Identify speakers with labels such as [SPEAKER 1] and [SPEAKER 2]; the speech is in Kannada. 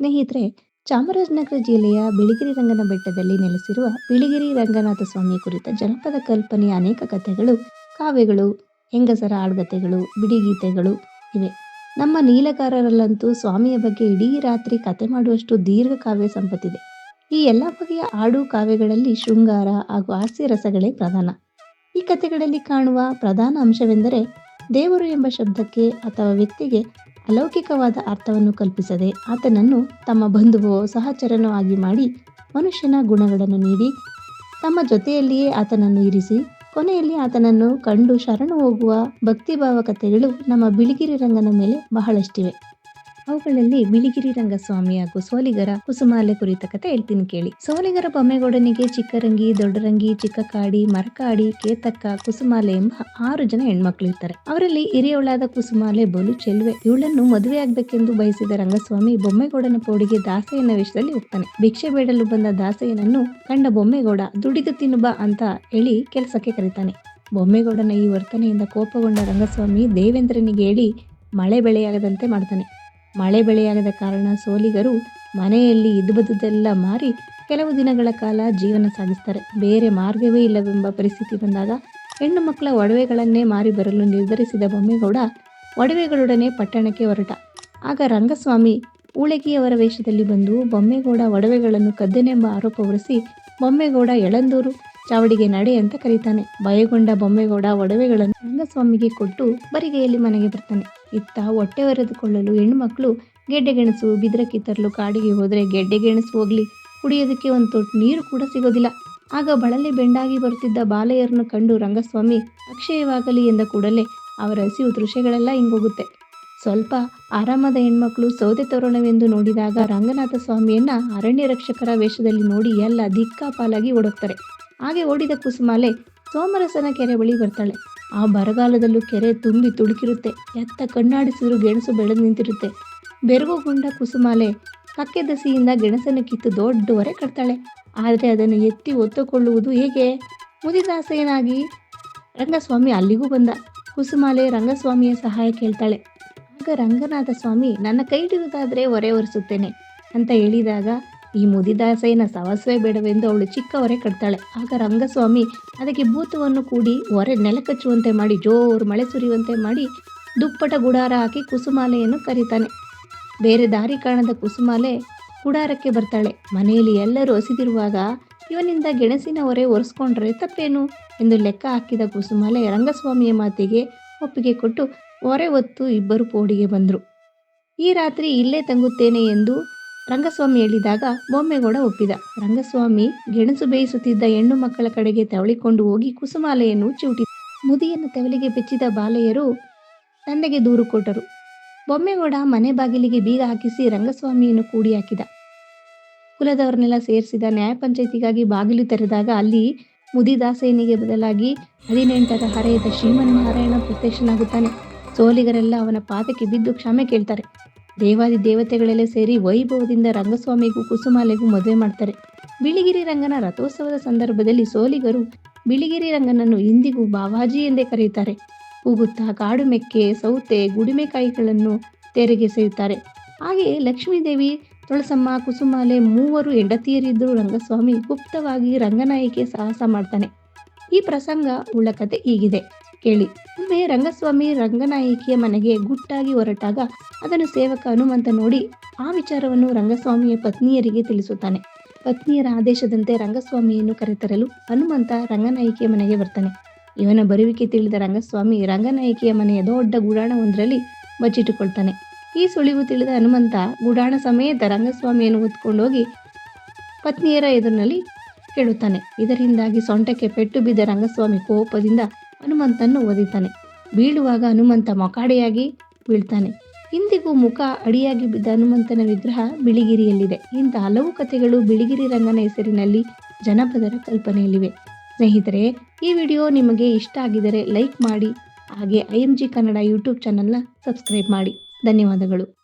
[SPEAKER 1] ಸ್ನೇಹಿತರೆ, ಚಾಮರಾಜನಗರ ಜಿಲ್ಲೆಯ ಬಿಳಿಗಿರಿ ರಂಗನ ಬೆಟ್ಟದಲ್ಲಿ ನೆಲೆಸಿರುವ ಬಿಳಿಗಿರಿ ರಂಗನಾಥ ಸ್ವಾಮಿ ಕುರಿತ ಜನಪದ ಕಲ್ಪನೆಯ ಅನೇಕ ಕಥೆಗಳು, ಕಾವ್ಯಗಳು, ಹೆಂಗಸರ ಆಡ್ಗತೆಗಳು, ಬಿಡಿಗೀತೆಗಳು ಇವೆ. ನಮ್ಮ ನೀಲಗಾರರಲ್ಲಂತೂ ಸ್ವಾಮಿಯ ಬಗ್ಗೆ ಇಡೀ ರಾತ್ರಿ ಕತೆ ಮಾಡುವಷ್ಟು ದೀರ್ಘ ಕಾವ್ಯ ಸಂಪತ್ತಿದೆ. ಈ ಎಲ್ಲ ಬಗೆಯ ಆಡು ಕಾವ್ಯಗಳಲ್ಲಿ ಶೃಂಗಾರ ಹಾಗೂ ಹಾಸ್ಯ ರಸಗಳೇ ಪ್ರಧಾನ. ಈ ಕಥೆಗಳಲ್ಲಿ ಕಾಣುವ ಪ್ರಧಾನ ಅಂಶವೆಂದರೆ, ದೇವರು ಎಂಬ ಶಬ್ದಕ್ಕೆ ಅಥವಾ ವ್ಯಕ್ತಿಗೆ ಅಲೌಕಿಕವಾದ ಅರ್ಥವನ್ನು ಕಲ್ಪಿಸದೆ ಆತನನ್ನು ತಮ್ಮ ಬಂಧುವೋ ಸಹಚರನೋ ಆಗಿ ಮಾಡಿ ಮನುಷ್ಯನ ಗುಣಗಳನ್ನು ನೀಡಿ, ತಮ್ಮ ಜೊತೆಯಲ್ಲಿಯೇ ಆತನನ್ನು ಇರಿಸಿ, ಕೊನೆಯಲ್ಲಿ ಆತನನ್ನು ಕಂಡು ಶರಣು ಹೋಗುವ ಭಕ್ತಿಭಾವ ಕಥೆಗಳು ನಮ್ಮ ಬಿಳಿಗಿರಿ ರಂಗನ ಮೇಲೆ ಬಹಳಷ್ಟಿವೆ. ಅವುಗಳಲ್ಲಿ ಬಿಳಿಗಿರಿ ರಂಗಸ್ವಾಮಿ ಹಾಗೂ ಸೋಲಿಗರ ಕುಸುಮಾಲೆ ಕುರಿತ ಕತೆ ಹೇಳ್ತೀನಿ ಕೇಳಿ. ಸೋಲಿಗರ ಬೊಮ್ಮೆಗೌಡನಿಗೆ ಚಿಕ್ಕರಂಗಿ, ದೊಡ್ಡರಂಗಿ, ಚಿಕ್ಕಕಾಡಿ, ಮರಕಾಡಿ, ಕೇತಕ್ಕ, ಕುಸುಮಾಲೆ ಎಂಬ ಆರು ಜನ ಹೆಣ್ಮಕ್ಳು ಇರ್ತಾರೆ. ಅವರಲ್ಲಿ ಹಿರಿಯವಳಾದ ಕುಸುಮಾಲೆ, ಬಲು, ಚೆಲುವೆ ಇವಳನ್ನು ಮದುವೆ ಆಗ್ಬೇಕೆಂದು ಬಯಸಿದ ರಂಗಸ್ವಾಮಿ ಬೊಮ್ಮೆಗೌಡನ ಪೋಡಿಗೆ ದಾಸಯ್ಯನ ವೇಷದಲ್ಲಿ ಹೋಗ್ತಾನೆ. ಭಿಕ್ಷೆ ಬೇಡಲು ಬಂದ ದಾಸಯ್ಯನನ್ನು ಕಂಡ ಬೊಮ್ಮೆಗೌಡ, ದುಡಿದು ತಿನ್ನುಬ ಅಂತ ಹೇಳಿ ಕೆಲಸಕ್ಕೆ ಕರೀತಾನೆ. ಬೊಮ್ಮೆಗೌಡನ ಈ ವರ್ತನೆಯಿಂದ ಕೋಪಗೊಂಡ ರಂಗಸ್ವಾಮಿ ದೇವೇಂದ್ರನಿಗೆ ಹೇಳಿ, ಮಳೆ ಬೆಳೆಯಾಗದಂತೆ ಮಾಡ್ತಾನೆ. ಮಳೆ ಬೆಳೆಯಾಗದ ಕಾರಣ ಸೋಲಿಗರು ಮನೆಯಲ್ಲಿ ಇದ್ದುಬದುದೆಲ್ಲ ಮಾರಿ ಕೆಲವು ದಿನಗಳ ಕಾಲ ಜೀವನ ಸಾಗಿಸ್ತಾರೆ. ಬೇರೆ ಮಾರ್ಗವೇ ಇಲ್ಲವೆಂಬ ಪರಿಸ್ಥಿತಿ ಬಂದಾಗ ಹೆಣ್ಣು ಮಕ್ಕಳ ಒಡವೆಗಳನ್ನೇ ಮಾರಿ ಬರಲು ನಿರ್ಧರಿಸಿದ ಬೊಮ್ಮೆಗೌಡ ಒಡವೆಗಳೊಡನೆ ಪಟ್ಟಣಕ್ಕೆ ಹೊರಟ. ಆಗ ರಂಗಸ್ವಾಮಿ ಊಳಗಿಯವರ ವೇಷದಲ್ಲಿ ಬಂದು ಬೊಮ್ಮೆಗೌಡ ಒಡವೆಗಳನ್ನು ಕದ್ದನೆಂಬ ಆರೋಪ ಹೊರಿಸಿ ಬೊಮ್ಮೆಗೌಡ ಎಳಂದೂರು ಚಾವಡಿಗೆ ನಡೆ ಅಂತ ಕರೀತಾನೆ. ಭಯಗೊಂಡ ಬೊಮ್ಮೆಗೌಡ ಒಡವೆಗಳನ್ನು ರಂಗಸ್ವಾಮಿಗೆ ಕೊಟ್ಟು ಬರಿಗೆಯಲ್ಲಿ ಮನೆಗೆ ಬರ್ತಾನೆ. ಇತ್ತ ಹೊಟ್ಟೆ ಹೊರೆದುಕೊಳ್ಳಲು ಹೆಣ್ಣುಮಕ್ಕಳು ಗೆಡ್ಡೆಗೆಣಸು ಬಿದ್ರಕ್ಕಿ ತರಲು ಕಾಡಿಗೆ ಹೋದ್ರೆ ಗೆಡ್ಡೆ ಗೆಣಸು ಹೋಗ್ಲಿ. ಕುಡಿಯೋದಕ್ಕೆ ಒಂದು ತೊಟ್ಟು ನೀರು ಕೂಡ ಸಿಗೋದಿಲ್ಲ. ಆಗ ಬಳಲೆ ಬೆಂಡಾಗಿ ಬರುತ್ತಿದ್ದ ಬಾಲೆಯರನ್ನು ಕಂಡು ರಂಗಸ್ವಾಮಿ ಅಕ್ಷಯವಾಗಲಿ ಎಂದ ಕೂಡಲೇ ಅವರ ಹಸಿವು ದೃಶ್ಯಗಳೆಲ್ಲ ಹಿಂಗೋಗುತ್ತೆ ಸ್ವಲ್ಪ ಆರಾಮದ ಹೆಣ್ಮಕ್ಳು ಸೌದೆ ತೋರಣವೆಂದು ನೋಡಿದಾಗ ರಂಗನಾಥ ಸ್ವಾಮಿಯನ್ನ ಅರಣ್ಯ ರಕ್ಷಕರ ವೇಷದಲ್ಲಿ ನೋಡಿ ಎಲ್ಲ ದಿಕ್ಕಾಪಾಲಾಗಿ ಓಡೋಗ್ತಾರೆ. ಹಾಗೆ ಓಡಿದ ಕುಸುಮಾಲೆ ಸೋಮರಸನ ಕೆರೆ ಬಳಿ ಬರ್ತಾಳೆ. ಆ ಬರಗಾಲದಲ್ಲೂ ಕೆರೆ ತುಂಬಿ ತುಳುಕಿರುತ್ತೆ. ಎತ್ತ ಕಣ್ಣಾಡಿಸಿದ್ರು ಗೆಣಸು ಬೆಳೆದು ನಿಂತಿರುತ್ತೆ. ಬೆರಗುಗೊಂಡ ಕುಸುಮಾಲೆ ಕಕ್ಕೆ ದಸಿಯಿಂದ ಗೆಣಸನ್ನು ಕಿತ್ತು ದೊಡ್ಡ ಹೊರೆ ಕಟ್ತಾಳೆ. ಆದರೆ ಅದನ್ನು ಎತ್ತಿ ಒತ್ತುಕೊಳ್ಳುವುದು ಹೇಗೆ? ಮುದಿದಾಸೇನಾಗಿ ರಂಗಸ್ವಾಮಿ ಅಲ್ಲಿಗೂ ಬಂದ. ಕುಸುಮಾಲೆ ರಂಗಸ್ವಾಮಿಯ ಸಹಾಯ ಕೇಳ್ತಾಳೆ. ಆಗ ರಂಗನಾಥ ಸ್ವಾಮಿ, ನನ್ನ ಕೈ ಹಿಡಿಯುವುದಾದರೆ ಹೊರೆ ಒರೆಸುತ್ತೇನೆ ಅಂತ ಹೇಳಿದಾಗ ಈ ಮುದಿದಾಸಯ್ಯನ ಸವಸ್ವೇ ಬೇಡವೆಂದು ಅವಳು ಚಿಕ್ಕವರೇ ಕಟ್ತಾಳೆ. ಆಗ ರಂಗಸ್ವಾಮಿ ಅದಕ್ಕೆ ಭೂತವನ್ನು ಕೂಡಿ ಹೊರೆ ನೆಲಕಚ್ಚುವಂತೆ ಮಾಡಿ, ಜೋರು ಮಳೆ ಸುರಿಯುವಂತೆ ಮಾಡಿ ದುಪ್ಪಟ ಗುಡಾರ ಹಾಕಿ ಕುಸುಮಾಲೆಯನ್ನು ಕರೀತಾನೆ. ಬೇರೆ ದಾರಿ ಕಾಣದ ಕುಸುಮಾಲೆ ಗುಡಾರಕ್ಕೆ ಬರ್ತಾಳೆ. ಮನೆಯಲ್ಲಿ ಎಲ್ಲರೂ ಹಸಿದಿರುವಾಗ ಇವನಿಂದ ಗೆಣಸಿನ ಹೊರೆ ಒರೆಸ್ಕೊಂಡ್ರೆ ತಪ್ಪೇನು? ಎಂದು ಲೆಕ್ಕ ಹಾಕಿದ ಕುಸುಮಾಲೆ ರಂಗಸ್ವಾಮಿಯ ಮಾತಿಗೆ ಒಪ್ಪಿಗೆ ಕೊಟ್ಟು ಹೊರೆ ಹೊತ್ತು ಇಬ್ಬರು ಪೋಡಿಗೆ ಬಂದರು. ಈ ರಾತ್ರಿ ಇಲ್ಲೇ ತಂಗುತ್ತೇನೆ ಎಂದು ರಂಗಸ್ವಾಮಿ ಹೇಳಿದಾಗ ಬೊಮ್ಮೆಗೌಡ ಒಪ್ಪಿದ. ರಂಗಸ್ವಾಮಿ ಗೆಣಸು ಬೇಯಿಸುತ್ತಿದ್ದ ಹೆಣ್ಣು ಮಕ್ಕಳ ಕಡೆಗೆ ತೆವಳಿಕೊಂಡು ಹೋಗಿ ಕುಸುಮಾಲೆಯನ್ನು ಚೂಟಿ ಮುದಿಯನ್ನು ತೆವಲಿಗೆ ಬೆಚ್ಚಿದ ಬಾಲೆಯರು ತಂದೆಗೆ ದೂರು ಕೊಟ್ಟರು. ಬೊಮ್ಮೆಗೌಡ ಮನೆ ಬಾಗಿಲಿಗೆ ಬೀಗ ಹಾಕಿಸಿ ರಂಗಸ್ವಾಮಿಯನ್ನು ಕೂಡಿ ಹಾಕಿದ. ಕುಲದವರನ್ನೆಲ್ಲ ಸೇರಿಸಿದ ನ್ಯಾಯ ಪಂಚಾಯತಿಗಾಗಿ ಬಾಗಿಲು ತೆರೆದಾಗ ಅಲ್ಲಿ ಮುದಿದಾಸೇನಿಗೆ ಬದಲಾಗಿ ಹದಿನೆಂಟರ ಹರೆಯದ ಶ್ರೀಮನ್ನಾರಾಯಣ ಪ್ರತ್ಯಕ್ಷನಾಗುತ್ತಾನೆ. ಸೋಲಿಗರೆಲ್ಲ ಅವನ ಪಾದಕ್ಕೆ ಬಿದ್ದು ಕ್ಷಮೆ ಕೇಳ್ತಾರೆ. ದೇವಾದಿ ದೇವತೆಗಳೆಲ್ಲ ಸೇರಿ ವೈಭವದಿಂದ ರಂಗಸ್ವಾಮಿಗೂ ಕುಸುಮಾಲೆಗೂ ಮದುವೆ ಮಾಡ್ತಾರೆ. ಬಿಳಿಗಿರಿ ರಂಗನ ರಥೋತ್ಸವದ ಸಂದರ್ಭದಲ್ಲಿ ಸೋಲಿಗರು ಬಿಳಿಗಿರಿ ರಂಗನನ್ನು ಇಂದಿಗೂ ಬಾವಾಜಿ ಎಂದೇ ಕರೆಯುತ್ತಾರೆ. ಕೂಗುತ್ತಾ ಕಾಡು ಮೆಕ್ಕೆ, ಸೌತೆ ಗುಡಿಮೆಕಾಯಿಗಳನ್ನು ತೆರೆಗೆಸೆಯುತ್ತಾರೆ ಹಾಗೆಯೇ ಲಕ್ಷ್ಮೀದೇವಿ ತುಳಸಮ್ಮ, ಕುಸುಮಾಲೆ ಮೂವರು ಹೆಂಡತಿಯರಿದ್ದರೂ ರಂಗಸ್ವಾಮಿ ಗುಪ್ತವಾಗಿ ರಂಗನಾಯಿಕೆ ಸಾಹಸ ಮಾಡ್ತಾನೆ. ಈ ಪ್ರಸಂಗ ಉಳ್ಳ ಕತೆ ಹೀಗಿದೆ. ಕೇಳಿ. ಒಮ್ಮೆ ರಂಗಸ್ವಾಮಿ ರಂಗನಾಯಕಿಯ ಮನೆಗೆ ಗುಟ್ಟಾಗಿ ಹೊರಟಾಗ ಅದನ್ನು ಸೇವಕ ಹನುಮಂತ ನೋಡಿ ಆ ವಿಚಾರವನ್ನು ರಂಗಸ್ವಾಮಿಯ ಪತ್ನಿಯರಿಗೆ ತಿಳಿಸುತ್ತಾನೆ. ಪತ್ನಿಯರ ಆದೇಶದಂತೆ ರಂಗಸ್ವಾಮಿಯನ್ನು ಕರೆತರಲು ಹನುಮಂತ ರಂಗನಾಯಕಿಯ ಮನೆಗೆ ಬರ್ತಾನೆ. ಇವನ ಬರುವಿಕೆ ತಿಳಿದ ರಂಗಸ್ವಾಮಿ ರಂಗನಾಯಕಿಯ ಮನೆಯ ದೊಡ್ಡ ಗುಡಾಣವೊಂದರಲ್ಲಿ ಬಚ್ಚಿಟ್ಟುಕೊಳ್ತಾನೆ. ಈ ಸುಳಿವು ತಿಳಿದ ಹನುಮಂತ ಗುಡಾಣ ಸಮೇತ ರಂಗಸ್ವಾಮಿಯನ್ನು ಹೊತ್ಕೊಂಡೋಗಿ ಪತ್ನಿಯರ ಎದುರಿನಲ್ಲಿ ಕೇಳುತ್ತಾನೆ. ಇದರಿಂದಾಗಿ ಸೊಂಟಕ್ಕೆ ಪೆಟ್ಟು ಬಿದ್ದ ರಂಗಸ್ವಾಮಿ ಕೋಪದಿಂದ ಹನುಮಂತನ್ನು ಓದಿತಾನೆ. ಬೀಳುವಾಗ ಹನುಮಂತ ಮೊಕಾಡೆಯಾಗಿ ಬೀಳ್ತಾನೆ. ಇಂದಿಗೂ ಮುಖ ಅಡಿಯಾಗಿ ಬಿದ್ದ ಹನುಮಂತನ ವಿಗ್ರಹ ಬಿಳಿಗಿರಿಯಲ್ಲಿದೆ. ಇಂಥ ಹಲವು ಕಥೆಗಳು ಬಿಳಿಗಿರಿ ರಂಗನ ಹೆಸರಿನಲ್ಲಿ ಜನಪದರ ಕಲ್ಪನೆಯಲ್ಲಿವೆ. ಸ್ನೇಹಿತರೆ, ಈ ವಿಡಿಯೋ ನಿಮಗೆ ಇಷ್ಟ ಆಗಿದರೆ ಲೈಕ್ ಮಾಡಿ, ಹಾಗೆ I M G Kannada YouTube ಚಾನಲ್ನ ಸಬ್ಸ್ಕ್ರೈಬ್ ಮಾಡಿ. ಧನ್ಯವಾದಗಳು.